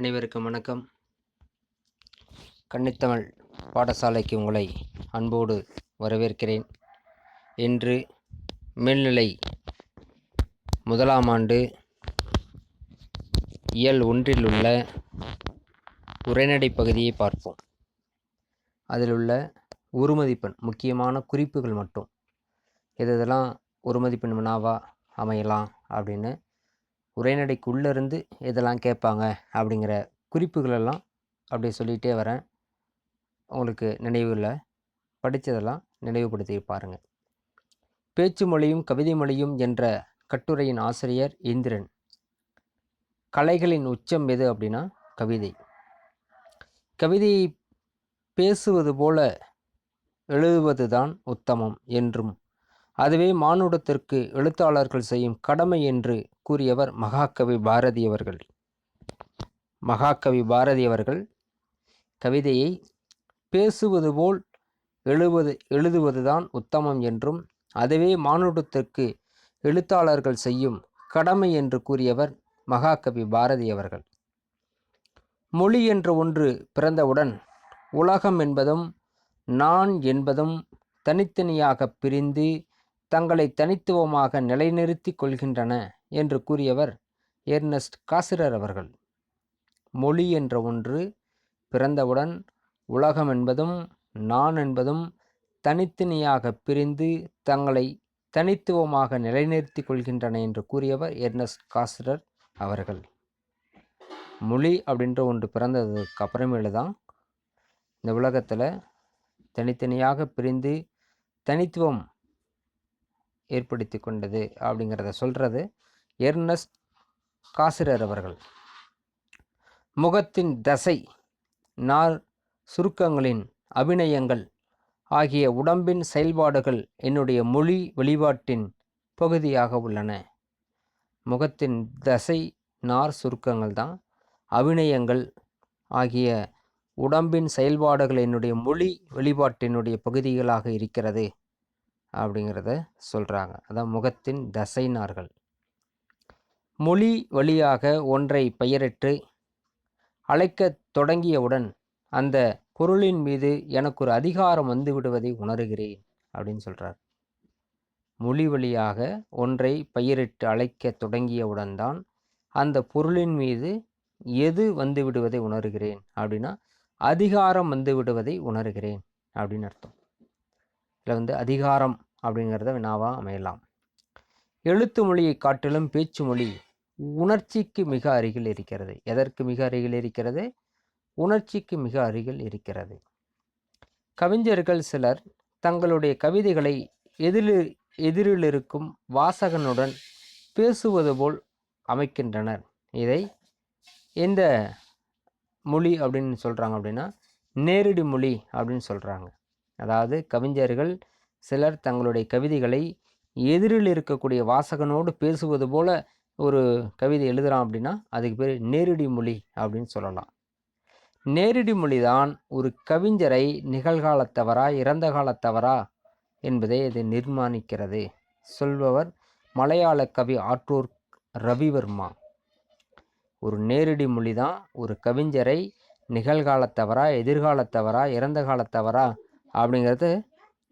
அனைவருக்கும் வணக்கம். கன்னித்தமிழ் பாடசாலைக்கு உங்களை அன்போடு வரவேற்கிறேன். இன்று மேல்நிலை முதலாம் ஆண்டு இயல் ஒன்றில் உள்ள உரைநடை பகுதியை பார்ப்போம். அதில் உள்ள உருமதிப்பெண் முக்கியமான குறிப்புகள் மட்டும். இது இதெல்லாம் உருமதிப்பெண் வினாவா அமையலாம் அப்படின்னு உரைநடைக்குள்ளேருந்து இதெல்லாம் கேட்பாங்க அப்படிங்கிற குறிப்புகளெல்லாம் அப்படி சொல்லிகிட்டே வரேன். உங்களுக்கு நினைவில் படித்ததெல்லாம் நினைவுபடுத்தி பாருங்கள் பேச்சு மொழியும் கவிதை மொழியும் என்ற கட்டுரையின் ஆசிரியர் இந்திரன். கலைகளின் உச்சம் எது அப்படின்னா கவிதை. கவிதையை பேசுவது போல எழுதுவது தான் உத்தமம் என்றும் அதுவே மானுடத்திற்கு எழுத்தாளர்கள் செய்யும் கடமை என்று கூறியவர் மகாகவி பாரதி அவர்கள். மகாகவி பாரதி அவர்கள் கவிதையை பேசுவது போல் எழுவது எழுதுவதுதான் உத்தமம் என்றும் அதுவே மானுடத்திற்கு எழுத்தாளர்கள் செய்யும் கடமை என்று கூறியவர் மகாகவி பாரதி அவர்கள். மொழி என்ற ஒன்று பிறந்தவுடன் உலகம் என்பதும் நான் என்பதும் தனித்தனியாக பிரிந்து தங்களை தனித்துவமாக நிலைநிறுத்தி கொள்கின்றன என்று கூறியவர் ஏர்னஸ்ட் காசிரர் அவர்கள். மொழி என்ற ஒன்று பிறந்தவுடன் உலகம் என்பதும் நான் என்பதும் தனித்தனியாக பிரிந்து தங்களை தனித்துவமாக நிலைநிறுத்தி கொள்கின்றன என்று கூறியவர் எர்னஸ்ட் காசிரர் அவர்கள். மொழி அப்படின்ற ஒன்று பிறந்ததுக்கு அப்புறமேலு தான் இந்த உலகத்தில் தனித்தனியாக பிரிந்து தனித்துவம் ஏற்படுத்தி கொண்டது அப்படிங்கிறத சொல்கிறது எர்னஸ்ட் காசிரர் அவர்கள். முகத்தின் தசை நார் சுருக்கங்களின் அபிநயங்கள் ஆகிய உடம்பின் செயல்பாடுகள் என்னுடைய மொழி வெளிப்பாட்டின் பகுதியாக உள்ளன. முகத்தின் தசை நார் சுருக்கங்கள் தான் அபிநயங்கள் ஆகிய உடம்பின் செயல்பாடுகள் என்னுடைய மொழி வெளிப்பாட்டினுடைய பகுதிகளாக இருக்கிறது. அப்படிங்கிறத சொல்கிறாங்க அதான் முகத்தின் தசைனார்கள் மொழி வழியாக ஒன்றை பெயரிட்டு அழைக்க தொடங்கியவுடன் அந்த பொருளின் மீது எனக்கு ஒரு அதிகாரம் வந்து விடுவதை உணர்கிறேன் அப்படின்னு சொல்கிறார் மொழி வழியாக ஒன்றை பெயரிட்டு அழைக்க தொடங்கியவுடன் தான் அந்த பொருளின் மீது எது வந்து விடுவதை உணர்கிறேன் அப்படின்னா அதிகாரம் வந்து விடுவதை உணர்கிறேன் அப்படின்னு அர்த்தம். இல்லை வந்து அதிகாரம் அப்படிங்கிறத வினாவாக அமையலாம். எழுத்து மொழியை காட்டிலும் பேச்சு மொழி உணர்ச்சிக்கு மிக அருகில் இருக்கிறது. எதற்கு மிக அருகில் இருக்கிறது? உணர்ச்சிக்கு மிக அருகில் இருக்கிறது. கவிஞர்கள் சிலர் தங்களுடைய கவிதைகளை எதிரில் எதிரில் இருக்கும் வாசகனுடன் பேசுவது போல் அமைக்கின்றனர். இதை எந்த மொழி அப்படின்னு சொல்கிறாங்க அப்படின்னா நேரடி மொழி அப்படின்னு சொல்கிறாங்க அதாவது கவிஞர்கள் சிலர் தங்களுடைய கவிதைகளை எதிரில் இருக்கக்கூடிய வாசகனோடு பேசுவது போல ஒரு கவிதை எழுதுகிறான் அப்படின்னா அதுக்கு பேர் நேரடி மொழி அப்படின்னு சொல்லலாம். நேரடி மொழி தான் ஒரு கவிஞரை நிகழ்காலத்தவரா இறந்த காலத்தவரா என்பதை இது நிர்மாணிக்கிறது. சொல்பவர் மலையாள கவி ஆற்றூர் ரவிவர்மா. ஒரு நேரடி மொழி தான் ஒரு கவிஞரை நிகழ்காலத்தவரா எதிர்காலத்தவரா இறந்த காலத்தவரா அப்படிங்கிறது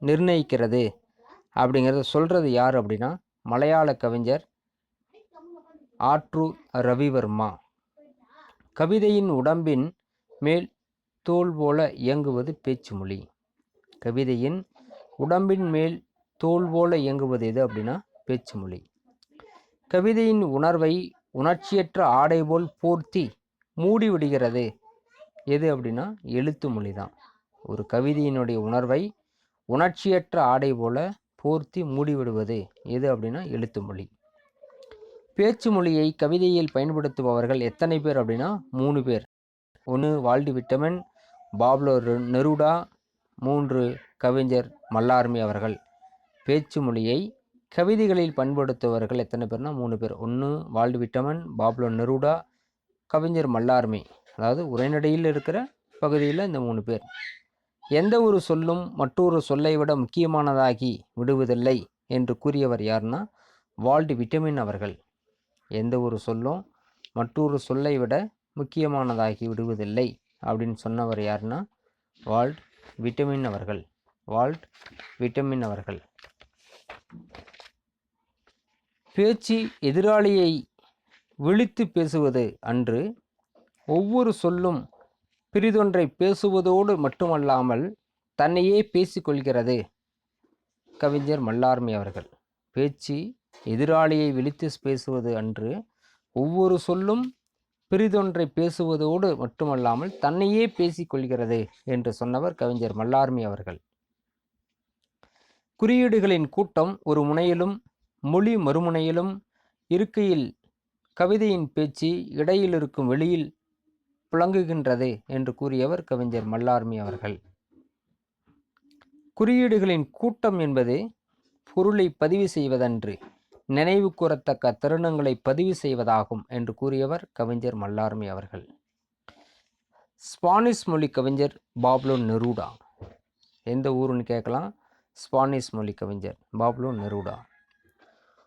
நிர்ணயிக்கிறது. அப்படிங்கிறத சொல்கிறது யார் அப்படின்னா மலையாள கவிஞர் ஆற்று ரவிவர்மா. கவிதையின் உடம்பின் மேல் தோல் போல இயங்குவது பேச்சு மொழி கவிதையின் உடம்பின் மேல் தோல் போல இயங்குவது எது அப்படின்னா பேச்சு மொழி கவிதையின் உணர்வை உணர்ச்சியற்ற ஆடை போல் போர்த்தி மூடி விடுகிறது. எது அப்படின்னா எழுத்து மொழி தான் ஒரு கவிதையினுடைய உணர்வை உணர்ச்சியற்ற ஆடை போல போர்த்தி மூடிவிடுவது எது அப்படின்னா எழுத்து மொழி. பேச்சு மொழியை கவிதையில் பயன்படுத்துபவர்கள் எத்தனை பேர் அப்படின்னா மூணு பேர். ஒன்று வால்டி விட்டமன் பாப்லோ நெருடா மூன்று கவிஞர் மல்லார்மி அவர்கள். பேச்சு மொழியை கவிதைகளில் பயன்படுத்துபவர்கள் எத்தனை பேர்னா மூணு பேர். ஒன்று வால்டு விட்டமன் பாப்லோ நெருடா கவிஞர் மல்லார்மி. அதாவது உரைநடையில் இருக்கிற பகுதியில் இந்த மூணு பேர். எந்த ஒரு சொல்லும் மற்றொரு சொல்லை விட முக்கியமானதாகி விடுவதில்லை என்று கூறியவர் யார்னா வால்டு விட்டமின் அவர்கள். எந்த ஒரு சொல்லும் மற்றொரு சொல்லை விட முக்கியமானதாகி விடுவதில்லை அப்படின்னு சொன்னவர் யாருன்னா வால்ட் விட்டமின் அவர்கள். வால்ட் விட்டமின் அவர்கள். பேச்சு எதிராளியை விழித்து பேசுவது அன்று ஒவ்வொரு சொல்லும் பிரிதொன்றை பேசுவதோடு மட்டுமல்லாமல் தன்னையே பேசிக்கொள்கிறது. கவிஞர் மல்லார்மி அவர்கள். பேச்சு எதிராளியை விழித்து பேசுவது அன்று ஒவ்வொரு சொல்லும் பிரிதொன்றை பேசுவதோடு மட்டுமல்லாமல் தன்னையே பேசிக்கொள்கிறது என்று சொன்னவர் கவிஞர் மல்லார்மி அவர்கள். குறியீடுகளின் கூட்டம் ஒரு முனையிலும் மொழி மறுமுனையிலும் இருக்கையில் கவிதையின் பேச்சு இடையில் இருக்கும் வெளியில் புழங்குகின்றது என்று கூறியவர் கவிஞர் மல்லார்மி அவர்கள். குறியீடுகளின் கூட்டம் என்பது பொருளை பதிவு செய்வதன்று நினைவு கூறத்தக்க தருணங்களை பதிவு செய்வதாகும் என்று கூறியவர் கவிஞர் மல்லார்மி அவர்கள். ஸ்பானிஷ் மொழி கவிஞர் பாப்லோ நெருடா. எந்த ஊருன்னு கேட்கலாம்? ஸ்பானிஷ் மொழி கவிஞர் பாப்லோ நெருடா.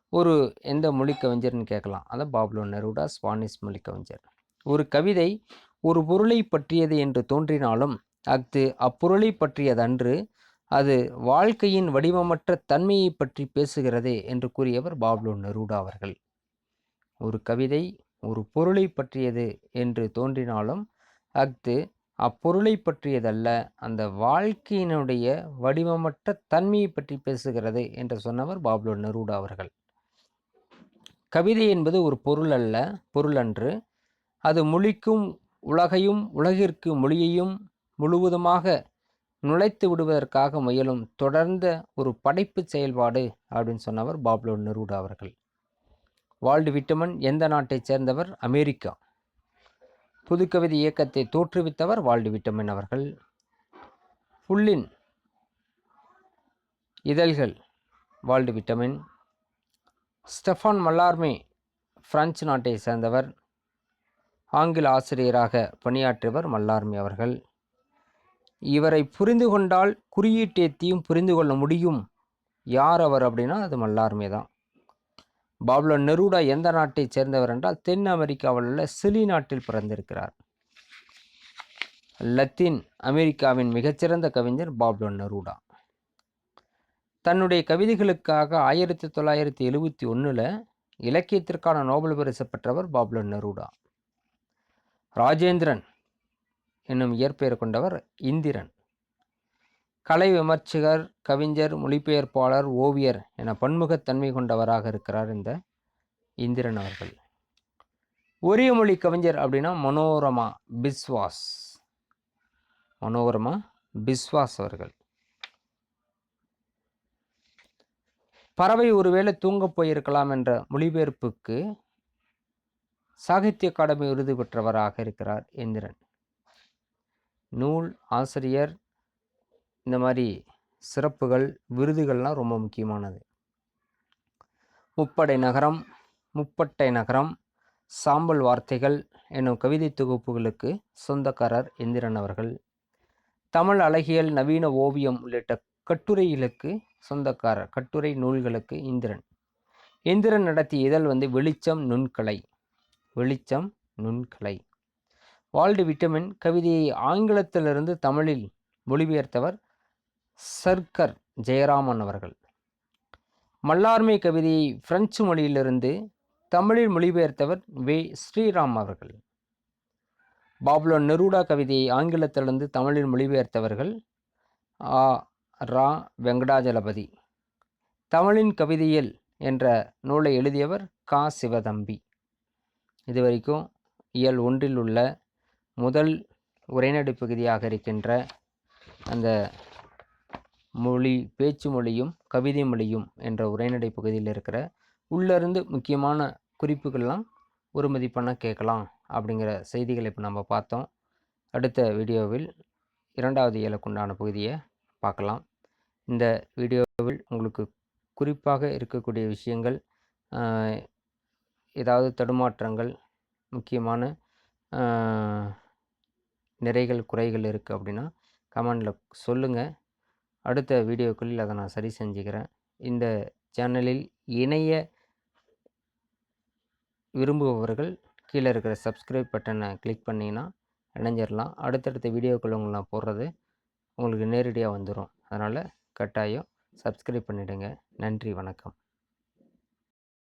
ஒரு எந்த மொழி கவிஞர்னு கேட்கலாம்? அதான் பாப்லோ நெருடா ஸ்பானிஷ் மொழி கவிஞர். ஒரு கவிதை ஒரு பொருளை பற்றியது என்று தோன்றினாலும் அஃது அப்பொருளை பற்றியதன்று அது வாழ்க்கையின் வடிவமற்ற தன்மையை பற்றி பேசுகிறது என்று கூறியவர் பாப்லோ நெருடா அவர்கள். ஒரு கவிதை ஒரு பொருளை பற்றியது என்று தோன்றினாலும் அஃது அப்பொருளை பற்றியதல்ல அந்த வாழ்க்கையினுடைய வடிவமற்ற தன்மையை பற்றி பேசுகிறது என்று சொன்னவர் பாப்லோ நெருடா அவர்கள். கவிதை என்பது ஒரு பொருள் அல்ல பொருள் அன்று அது மொழிக்கும் உலகையும் உலகிற்கு மொழியையும் முழுவதுமாக நுழைத்து விடுவதற்காக முயலும் தொடர்ந்த ஒரு படைப்பு செயல்பாடு அப்படின்னு சொன்னவர் பாப்லோ நெருடா அவர்கள். வால்டு விட்டமன் எந்த நாட்டைச் சேர்ந்தவர்? அமெரிக்கா. புதுக்கவிதை இயக்கத்தை தோற்றுவித்தவர் வால்டு விட்டமன் அவர்கள். புல்லின் இதழ்கள் Walt Whitman. Stephane Mallarme France நாட்டை சேர்ந்தவர். ஆங்கில ஆசிரியராக பணியாற்றியவர் மல்லார்மி அவர்கள். இவரை புரிந்து கொண்டால் குறியீட்டேத்தியும் புரிந்து கொள்ள முடியும். யார் அவர் அப்படின்னா அது மல்லார்மே தான். பாப்லோ நெருடா எந்த நாட்டை சேர்ந்தவர் என்றால் தென் அமெரிக்காவில் உள்ள சிலி நாட்டில் பிறந்திருக்கிறார். லத்தீன் அமெரிக்காவின் மிகச்சிறந்த கவிஞர் பாப்லோ நெருடா. தன்னுடைய கவிதைகளுக்காக ஆயிரத்தி தொள்ளாயிரத்தி எழுபத்தி ஒன்றில் இலக்கியத்திற்கான நோபல் பரிசு பெற்றவர் பாப்லோ நெரூடா. ராஜேந்திரன் என்னும் இயற்பெயர் கொண்டவர் இந்திரன். கலை விமர்சகர் கவிஞர் மொழிபெயர்ப்பாளர் ஓவியர் என பன்முகத்தன்மை கொண்டவராக இருக்கிறார் இந்த இந்திரன் அவர்கள். ஒரே மொழி கவிஞர் அப்படின்னா மனோரமா பிஸ்வாஸ். மனோரமா பிஸ்வாஸ் அவர்கள். பறவை ஒருவேளை தூங்கப் போயிருக்கலாம் என்ற மொழிபெயர்ப்புக்கு சாகித்ய அகாடமி விருது பெற்றவராக இருக்கிறார் இந்திரன் நூல் ஆசிரியர் இந்த மாதிரி சிறப்புகள் விருதுகள்லாம் ரொம்ப முக்கியமானது. முப்படை நகரம் முப்பட்டை நகரம் சாம்பல் வார்த்தைகள் எனும் கவிதை தொகுப்புகளுக்கு சொந்தக்காரர் இந்திரன் அவர்கள். தமிழ் அழகியல் நவீன ஓவியம் உள்ளிட்ட கட்டுரைகளுக்கு சொந்தக்காரர் கட்டுரை நூல்களுக்கு இந்திரன் இந்திரன் நடத்திய இதழ் வந்து வெளிச்சம் நுண்கலை. வெளிச்சம் நுண்கலை. வால்டு விட்டமின் கவிதையை ஆங்கிலத்திலிருந்து தமிழில் மொழிபெயர்த்தவர் சர்க்கர் ஜெயராமன் அவர்கள். மல்லார்மை கவிதையை பிரெஞ்சு மொழியிலிருந்து தமிழில் மொழிபெயர்த்தவர் வே. ஸ்ரீராம் அவர்கள். பாப்லோ நெருடா கவிதையை ஆங்கிலத்திலிருந்து தமிழில் மொழிபெயர்த்தவர்கள் ஆ. ரா. வெங்கடாஜலபதி. தமிழின் கவிதையில் என்ற நூலை எழுதியவர் கா. சிவதம்பி. இதுவரைக்கும் இயல் ஒன்றில் உள்ள முதல் உரைநடை பகுதியாக இருக்கின்ற அந்த மொழி பேச்சு மொழியும் கவிதை மொழியும் என்ற உரைநடை பகுதியில் இருக்கிற உள்ளிருந்து முக்கியமான குறிப்புகள்லாம் ஒரு மதிப்பெண்ண கேட்கலாம் அப்படிங்கிற செய்திகளை இப்போ நம்ம பார்த்தோம். அடுத்த வீடியோவில் இரண்டாவது இயலுக்குண்டான பகுதியை பார்க்கலாம். இந்த வீடியோவில் உங்களுக்கு குறிப்பாக இருக்கக்கூடிய விஷயங்கள் ஏதாவது தடுமாற்றங்கள் முக்கியமான நிறைகள் குறைகள் இருக்குது அப்படின்னா கமெண்டில் சொல்லுங்கள் அடுத்த வீடியோக்களில் அதை நான் சரி செஞ்சுக்கிறேன். இந்த சேனலில் இணைய விரும்புபவர்கள் கீழே இருக்கிற சப்ஸ்கிரைப் பட்டனை கிளிக் பண்ணிங்கன்னா இணைஞ்சிடலாம் அடுத்தடுத்த வீடியோக்கள் உங்களை நான் போடுறது உங்களுக்கு நேரடியாக வந்துடும் அதனால் கட்டாயம் சப்ஸ்கிரைப் பண்ணிவிடுங்க நன்றி வணக்கம்.